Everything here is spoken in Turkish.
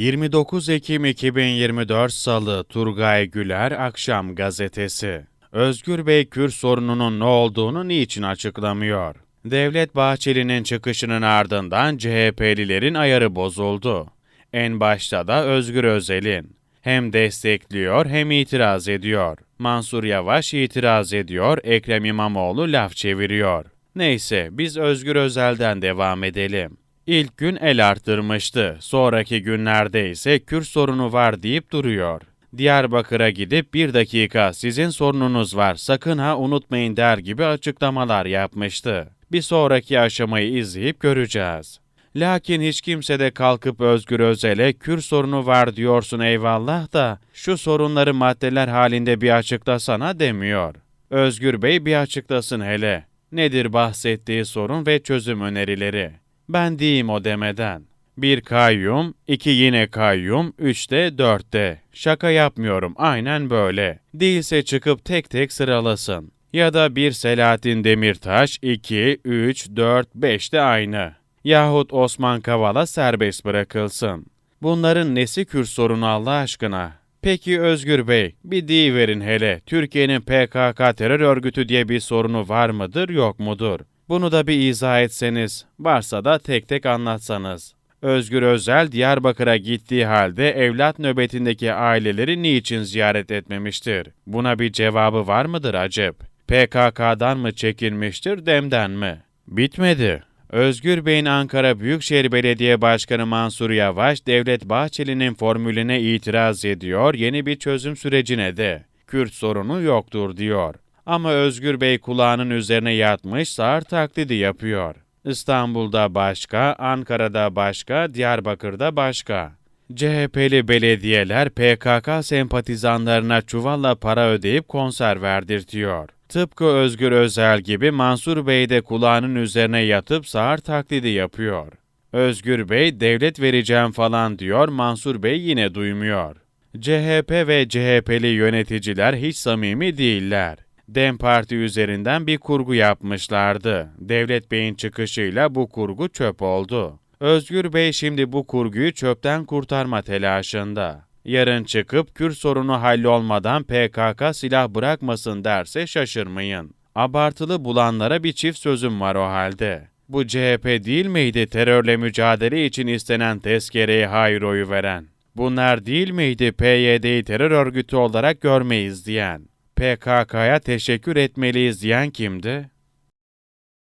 29 Ekim 2024 Salı Turgay Güler Akşam Gazetesi Özgür Bey Kürt sorununun ne olduğunu niçin açıklamıyor? Devlet Bahçeli'nin çıkışının ardından CHP'lilerin ayarı bozuldu. En başta da Özgür Özel'in. Hem destekliyor hem itiraz ediyor. Mansur Yavaş itiraz ediyor, Ekrem İmamoğlu laf çeviriyor. Neyse biz Özgür Özel'den devam edelim. İlk gün el arttırmıştı. Sonraki günlerde ise Kürt sorunu var deyip duruyor. Diyarbakır'a gidip bir dakika sizin sorununuz var sakın ha unutmayın der gibi açıklamalar yapmıştı. Bir sonraki aşamayı izleyip göreceğiz. Lakin hiç kimse de kalkıp Özgür Özel'e Kürt sorunu var diyorsun eyvallah da şu sorunları maddeler halinde bir açıklasana demiyor. Özgür Bey bir açıklasın hele. Nedir bahsettiği sorun ve çözüm önerileri? Ben diyeyim o demeden. Bir kayyum, iki yine kayyum, üç de dörtte. Şaka yapmıyorum, aynen böyle. Değilse çıkıp tek tek sıralasın. Ya da bir Selahattin Demirtaş, iki, üç, dört, beş de aynı. Yahut Osman Kavala serbest bırakılsın. Bunların nesi Kürt sorunu Allah aşkına? Peki Özgür Bey, bir deyiverin hele. Türkiye'nin PKK terör örgütü diye bir sorunu var mıdır, yok mudur? Bunu da bir izah etseniz, varsa da tek tek anlatsanız. Özgür Özel Diyarbakır'a gittiği halde evlat nöbetindeki aileleri niçin ziyaret etmemiştir? Buna bir cevabı var mıdır acep? PKK'dan mı çekinmiştir, demden mi? Bitmedi. Özgür Bey'in Ankara Büyükşehir Belediye Başkanı Mansur Yavaş, Devlet Bahçeli'nin formülüne itiraz ediyor, yeni bir çözüm sürecine de. Kürt sorunu yoktur diyor. Ama Özgür Bey kulağının üzerine yatmış sağır taklidi yapıyor. İstanbul'da başka, Ankara'da başka, Diyarbakır'da başka. CHP'li belediyeler PKK sempatizanlarına çuvalla para ödeyip konser verdirtiyor. Tıpkı Özgür Özel gibi Mansur Bey de kulağının üzerine yatıp sağır taklidi yapıyor. Özgür Bey devlet vereceğim falan diyor, Mansur Bey yine duymuyor. CHP ve CHP'li yöneticiler hiç samimi değiller. Dem Parti üzerinden bir kurgu yapmışlardı. Devlet Bey'in çıkışıyla bu kurgu çöp oldu. Özgür Bey şimdi bu kurguyu çöpten kurtarma telaşında. Yarın çıkıp Kürt sorunu hallolmadan PKK silah bırakmasın derse şaşırmayın. Abartılı bulanlara bir çift sözüm var o halde. Bu CHP değil miydi terörle mücadele için istenen tezkereye hayır oyu veren? Bunlar değil miydi PYD'yi terör örgütü olarak görmeyiz diyen? PKK'ya teşekkür etmeliyiz diyen kimdi?